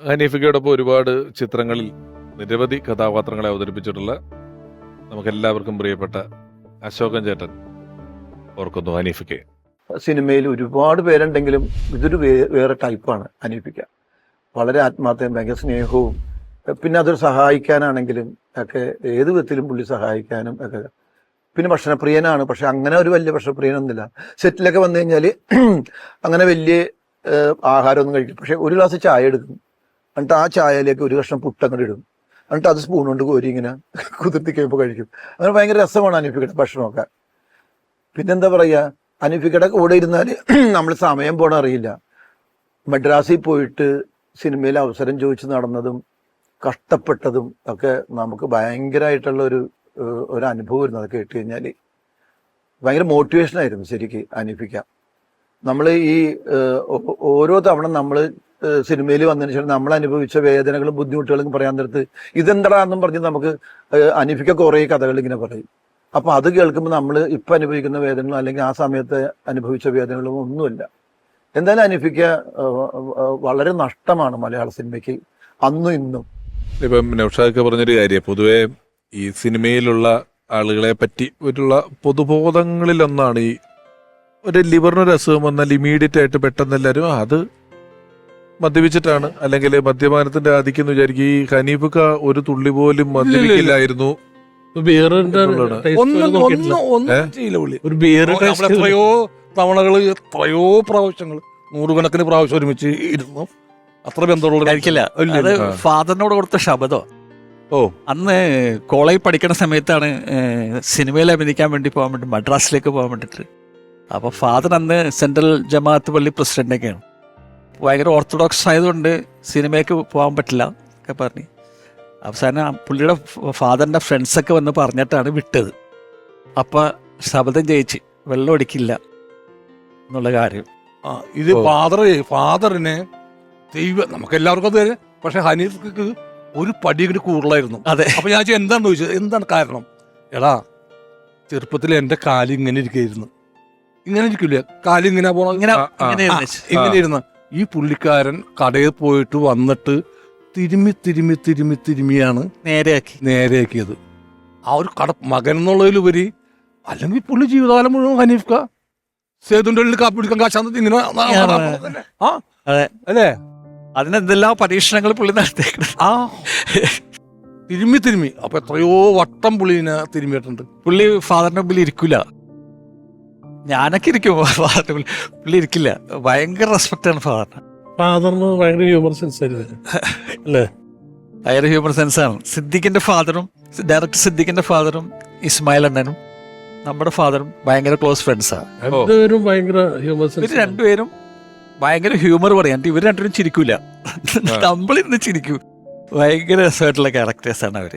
ഹനീഫിക്കയോടൊപ്പം ഒരുപാട് ചിത്രങ്ങളിൽ നിരവധി കഥാപാത്രങ്ങളെ അവതരിപ്പിച്ചിട്ടുള്ള നമുക്കെല്ലാവർക്കും പ്രിയപ്പെട്ട അശോകൻ ചേട്ടൻ ഓർക്കുന്നു ഹനീഫിക്കെ സിനിമയിൽ ഒരുപാട് പേരുണ്ടെങ്കിലും ഇതൊരു വേറെ ടൈപ്പാണ് ഹനീഫിക്ക വളരെ ആത്മാർത്ഥയും ഭയങ്കര സ്നേഹവും പിന്നെ അതൊരു സഹായിക്കാനാണെങ്കിലും ഒക്കെ ഏത് വിധത്തിലും പുള്ളി സഹായിക്കാനും ഒക്കെ. പിന്നെ ഭക്ഷണപ്രിയനാണ് പക്ഷെ അങ്ങനെ ഒരു വലിയ ഭക്ഷണപ്രിയനൊന്നുമില്ല. സെറ്റിലൊക്കെ വന്നു കഴിഞ്ഞാൽ അങ്ങനെ വലിയ ആഹാരമൊന്നും കഴിക്കും പക്ഷെ ഒരു ഗ്ലാസ് ചായ എടുക്കും. എന്നിട്ട് ആ ചായയിലേക്ക് ഒരു കഷ്ണം പുട്ടങ്ങോട്ട് ഇടും. എന്നിട്ട് അത് സ്പൂൺ കൊണ്ട് കോരി ഇങ്ങനെ കുതിർത്തി കഴിയുമ്പോൾ കഴിക്കും. അങ്ങനെ ഭയങ്കര രസമാണ് അനുഭവിക്കട്ടെ ഭക്ഷണമൊക്കെ പിന്നെന്താ പറയുക അനുഭവിക്കട കൂടെ ഇരുന്നാൽ നമ്മൾ സമയം പോണ അറിയില്ല. മദ്രാസിൽ പോയിട്ട് സിനിമയിൽ അവസരം ചോദിച്ച് നടന്നതും കഷ്ടപ്പെട്ടതും ഒക്കെ നമുക്ക് ഭയങ്കരമായിട്ടുള്ള ഒരു ഒരു അനുഭവമായിരുന്നു അതൊക്കെ കേട്ട് കഴിഞ്ഞാൽ ഭയങ്കര മോട്ടിവേഷൻ ആയിരുന്നു ശരിക്ക് അനീഫിക്ക നമ്മൾ ഈ ഓരോ തവണ നമ്മൾ സിനിമയിൽ വന്നതിന് ശേഷം നമ്മൾ അനുഭവിച്ച വേദനകളും ബുദ്ധിമുട്ടുകളും പറയാൻ നേരത്ത് ഇതെന്താണെന്നും പറഞ്ഞ് നമുക്ക് അനുഭവിക്ക അനീഫിക്ക കുറേ കഥകൾ ഇങ്ങനെ പറയും. അപ്പൊ അത് കേൾക്കുമ്പോൾ നമ്മൾ ഇപ്പൊ അനുഭവിക്കുന്ന വേദനകളും അല്ലെങ്കിൽ ആ സമയത്ത് അനുഭവിച്ച വേദനകളും ഒന്നുമില്ല. എന്തായാലും അനുഭവിക്ക വളരെ നഷ്ടമാണ് മലയാള സിനിമയ്ക്ക് അന്നും ഇന്നും. ഇപ്പം നൌഷാദൊക്കെ പറഞ്ഞൊരു കാര്യം പൊതുവെ ഈ സിനിമയിലുള്ള ആളുകളെ പറ്റി ഒരുള്ള പൊതുബോധങ്ങളിലൊന്നാണ് ഈ ഒരു ലിവറിനൊരു അസുഖം വന്നാൽ ഇമീഡിയറ്റ് ആയിട്ട് പെട്ടെന്ന് എല്ലാവരും അത് മദ്യപിച്ചിട്ടാണ്. അല്ലെങ്കിൽ മദ്യപാനത്തിന്റെ ആധിക്യം എന്ന് വിചാരിക്കും. ഈ ഹനീഫുക്ക ഒരു തുള്ളി പോലും മദ്യപിക്കില്ലായിരുന്നു ഒരു ബിയർ എത്രയോ തവണകൾ എത്രയോ പ്രാവശ്യങ്ങൾ നൂറുകണക്കിന് പ്രാവശ്യം ഒരുമിച്ച് ഇരുന്നു. അത്ര ബന്ധമുള്ള അത് ഫാദറിനോട് കൊടുത്ത ശബദോ? ഓ. അന്ന് കോളേജ് പഠിക്കുന്ന സമയത്താണ് സിനിമയിൽ അഭിനയിക്കാൻ വേണ്ടി പോകാൻ വേണ്ടി മദ്രാസിലേക്ക് പോകാൻ വേണ്ടിയിട്ട് അപ്പോൾ ഫാദർ അന്ന് സെൻട്രൽ ജമാഅത്ത് പള്ളി പ്രസിഡന്റൊക്കെയാണ് ഭയങ്കര ഓർത്തഡോക്സ് ആയതുകൊണ്ട് സിനിമയ്ക്ക് പോകാൻ പറ്റില്ല ഒക്കെ പറഞ്ഞ്. അവസാനം പുള്ളിയുടെ ഫാദറിന്റെ ഫ്രണ്ട്സൊക്കെ വന്ന് പറഞ്ഞിട്ടാണ് വിട്ടത്. അപ്പം ശബ്ദം ജയിച്ച് വെള്ളം അടിക്കില്ല എന്നുള്ള കാര്യം. ഇത്. ഫാദർ ഫാദറിന് ദൈവം നമുക്ക് എല്ലാവർക്കും അത് പക്ഷെ ഹനീഫ്ക്ക് ഒരു പടിയൊക്കെ കൂടുതലായിരുന്നു. അതെ. അപ്പൊ ഞാൻ എന്താണെന്ന് എന്താണ് ചോദിച്ചത്? എന്താണ് കാരണം? എടാ ചെറുപ്പത്തിൽ എന്റെ കാലിങ്ങനെ ഇങ്ങനെ ഇരിക്കായിരുന്നു. ഇങ്ങനെ ഇരിക്കില്ലേ? കാലിങ്ങനെ ഇങ്ങനെ പോണ ഇങ്ങനെ. ഇങ്ങനെ ഇരുന്ന് ഈ പുള്ളിക്കാരൻ കടയിൽ പോയിട്ട് വന്നിട്ട് തിരുമ്മി തിരുമ്മി തിരുമ്മി തിരുമ്മിയാണ് നേരെയാക്കി. നേരെയാക്കിയത്. ആ ഒരു കട മകൻ എന്നുള്ളതിലുപരി അല്ലെങ്കിൽ പുള്ളി ജീവിതകാലം മുഴുവൻ ഹനീഫ്ക സേതുന്റെ ഉള്ളിൽ കാപ്പി പിടിക്കാൻ കാശാന്ന് ഇങ്ങനെ ആ. അല്ലേ? അതിനെന്തെല്ലാം പരീക്ഷണങ്ങൾ പുള്ളി നടത്തിയേക്കണം ആ. തിരുമ്മി തിരുമ്മി. അപ്പൊ എത്രയോ വട്ടം പുള്ളിനെ തിരുമ്മിയിട്ടുണ്ട്. പുള്ളി ഫാദറിന്റെ മുമ്പിൽ ഇരിക്കില്ല ഞാനൊക്കെ ഇരിക്കും ഫാദറിന് പുള്ളി ഇരിക്കില്ല. ഭയങ്കര റെസ്പെക്ട് ആണ് ഫാദറിന്. ഫാദറിന് ഭയങ്കര ഹ്യൂമർ സെൻസ് അല്ലേ? ഭയങ്കര ഹ്യൂമർ സെൻസ് ആണ്. സിദ്ദിഖിന്റെ ഫാദറും ഡയറക്ടർ സിദ്ദിഖിന്റെ ഫാദറും ഇസ്മായിൽ അണ്ണനും നമ്മുടെ ഫാദറും ഭയങ്കര ക്ലോസ് ഫ്രണ്ട്സാണ് രണ്ടുപേരും ഭയങ്കര ഹ്യൂമർ ഇവർ സെൻസ് രണ്ടുപേരും ഭയങ്കര ഹ്യൂമർ പറയാൻ ഇവർ രണ്ടുപേരും ചിരിക്കൂല. നമ്മളിരുന്ന് ചിരിക്കൂ. ഭയങ്കര രസമായിട്ടുള്ള ക്യാരക്ടേഴ്സ് ആണ് അവർ.